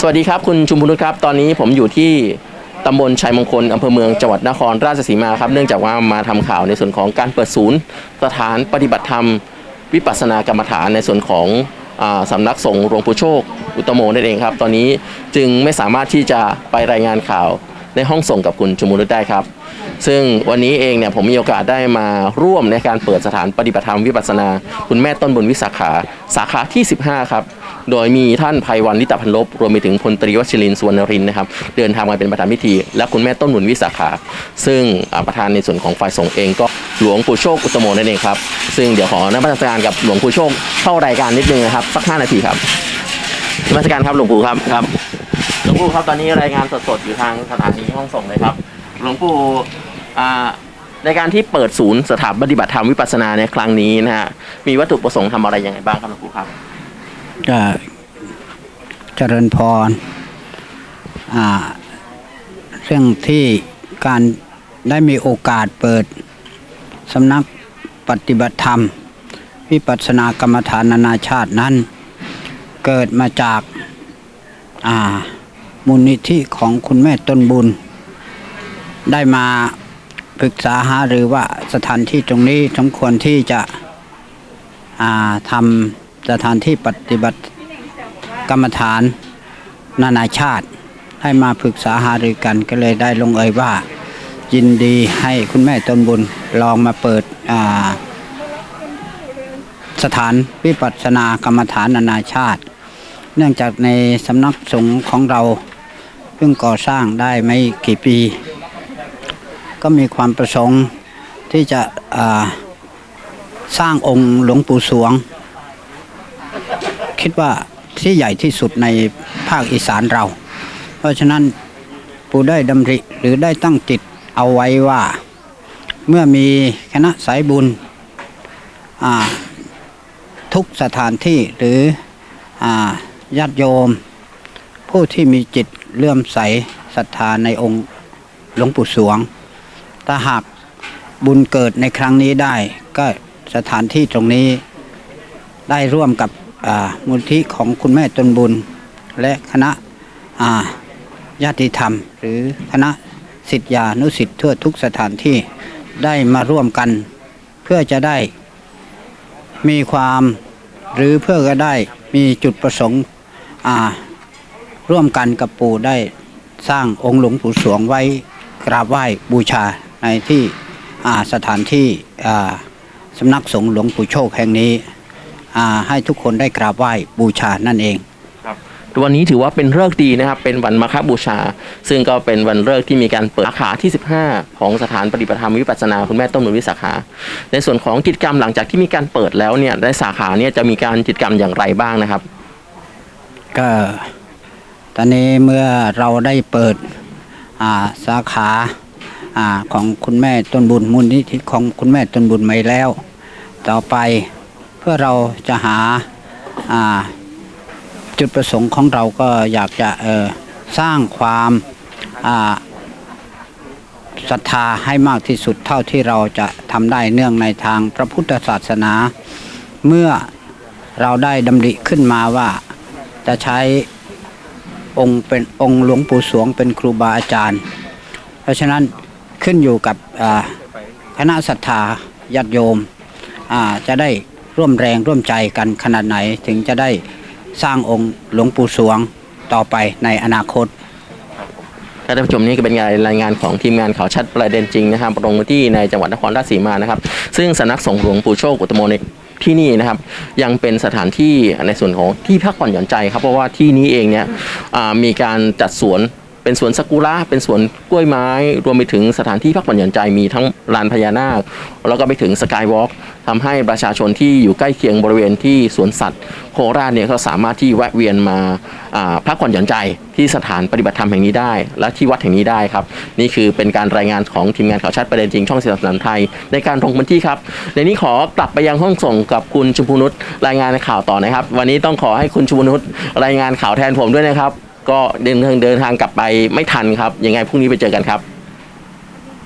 สวัสดีครับคุณชุมพนุชครับ ตอนนี้ผมอยู่ที่ตำบลชัยมงคลอำเภอเมืองจังหวัดนครราชสีมาครับ เนื่องจากว่ามาทำข่าวในส่วนของการเปิดศูนย์สถานปฏิบัติธรรม วิปัสสนากรรมฐานในส่วนของอาสำนักสงฆ์หลวงปู่โชค อุตโมนั่นเองครับ ตอนนี้จึงไม่สามารถที่จะไปรายงานข่าว ในห้องส่งกับคุณชุมพนุษได้ครับ ซึ่งวันนี้เองเนี่ยผมมีโอกาสได้มาร่วมในการเปิดสถานปฏิบัติธรรมวิปัสสนา คุณแม่ต้นบุญวิสาขา สาขาที่ 15 ครับ โดยมีท่านภัยวันลิตพันลบรวมไปถึงพลตรีวชิรินสุวรรณรินนะครับเดินทางมาเป็นประธานพิธี และคุณแม่ต้นบุญวิสาขา ซึ่งประธานในส่วนของฝ่ายสงฆ์เองก็หลวงปู่โชคอุตโมนั่นเองครับซึ่งเดี๋ยวขอนมัสการกับหลวงปู่โชคเข้ารายการนิดนึงนะครับสัก5นาทีครับนมัสการครับหลวงปู่ครับครับ หลวงปู่ครับตอนนี้รายงานสดๆอยู่ทางสถานีห้องส่งเลยครับ หลวงปู่อ่าในการที่เปิดศูนย์สถานปฏิบัติธรรมวิปัสสนาในครั้งนี้นะฮะมีวัตถุประสงค์ทำอะไรยังไงบ้างครับหลวงปู่ครับก็เจริญพรอ่าเรื่องที่การได้มีโอกาสเปิดสำนักปฏิบัติธรรม วิปัสสนากรรมฐานนานาชาตินั้น เกิดมาจากอ่า มูลนิธิของคุณแม่ต้นบุญ ได้มาปรึกษาหารือว่าสถานที่ตรงนี้สมควรที่จะทำสถานที่ปฏิบัติกรรมฐานนานาชาติ ให้มาปรึกษาหารือกันก็เลยได้ลงเอยว่า ยินดีให้คุณแม่ต้นบุญลองมาเปิดสถานวิปัสสนากรรมฐานนานาชาติ เนื่องจากในสำนักสงฆ์ของเรา พิ่งก่อสร้างได้ไม่กี่ปี ก็มีความประสงค์ที่จะสร้างองค์หลวงปู่สวง คิดว่าที่ใหญ่ที่สุดในภาคอีสานเรา เพราะฉะนั้นปู่ได้ดำริหรือได้ตั้งจิตเอาไว้ว่าเมื่อมีคณะสายบุญทุกสถานที่หรืออญาติโยม ผู้ที่มีจิตเลื่อมใสศรัทธาในองค์หลวงปู่สวง ถ้าหากบุญเกิดในครั้งนี้ได้ ก็สถานที่ตรงนี้ได้ร่วมกับมูลที่ของคุณแม่ตนบุญ และคณะญาติธรรม หรือคณะสิทธิานุสิทธิ์ทั่วทุกสถานที่ได้มาร่วมกัน เพื่อจะได้มีความหรือเพื่อก็ได้มีจุดประสงค์ ร่วมกันกับปู่ได้สร้างองค์หลวงปู่สวงไว้กราบไหว้บูชาในที่อ่าสถานที่อ่าสำนักสงฆ์หลวงปู่โชคแห่งนี้อ่าให้ทุกคนได้กราบไหว้บูชานั่นเองวันนี้ถือว่าเป็นฤกษ์ดีนะครับ เป็นวันมาฆบูชา ซึ่งก็เป็นวันฤกษ์ที่มีการเปิดสาขาที่ 15 ของสถานปฏิบัติธรรมวิปัสสนาคุณแม่ต้นบุญวิสาขา ในส่วนของกิจกรรมหลังจากที่มีการเปิดแล้วเนี่ยในสาขาเนี่ยจะมีการกิจกรรมอย่างไรบ้างนะครับ ก็ ตอนนี้เมื่อเราได้เปิดาสาขาอาของคุณแม่ต้นบุญมูลนิธิของคุณแม่ต้นบุญไม่แล้ว ต่อไปเพื่อเราจะหาาจุดประสงค์ของเราก็อยากจะสร้างความศรัทธาให้มากที่สุดเท่าที่เราจะทำได้เนื่องในทางพระพุทธศาสนา เมื่อเราได้ดำริขึ้นมาว่าจะใช้ องค์เป็นองค์หลวงปู่สวงเป็นครูบาอาจารย์ เพราะฉะนั้นขึ้นอยู่กับคณะศรัทธาญาติโยมจะได้ร่วมแรงร่วมใจกันขนาดไหนถึงจะได้สร้างองค์หลวงปู่สวงต่อไปในอนาคตท่านผู้ชมนี่ก็เป็นรายงานของทีมงานข่าวชัดประเด็นจริงนะครับลงพื้นที่ในจังหวัดนครราชสีมานะครับ ซึ่งสำนักสงฆ์หลวงปู่โชคอุตโมใน ที่นี่นะครับยังเป็นสถานที่ในส่วนของที่พักผ่อนหย่อนใจครับเพราะว่าที่นี้เองเนี่ยมีการจัดสวน เป็นสวนซากุระเป็นสวนกล้วยไม้ รวมไปถึงสถานที่พักผ่อนหย่อนใจมีทั้งลานพญานาค แล้วก็ไปถึงสกายวอล์กทำให้ประชาชนที่อยู่ใกล้เคียงบริเวณที่สวนสัตว์ โคราชเนี่ยเขาสามารถที่แวะเวียนมาพักผ่อนหย่อนใจที่สถานปฏิบัติธรรมแห่งนี้ได้ และที่วัดแห่งนี้ได้ครับ นี่คือเป็นการรายงานของทีมงานข่าวชัดประเด็นจริงช่องสีสันไทย ในการลงพื้นที่ครับในนี้ขอกลับไปยังห้องส่งกับคุณชมพูนุชรายงานข่าวต่อนะครับ วันนี้ต้องขอให้คุณชมพูนุชรายงานข่าวแทนผมด้วยนะครับ ก็เดินทางเดินทางกลับไปไม่ทันครับ ยังไงพรุ่งนี้ไปเจอกันครับ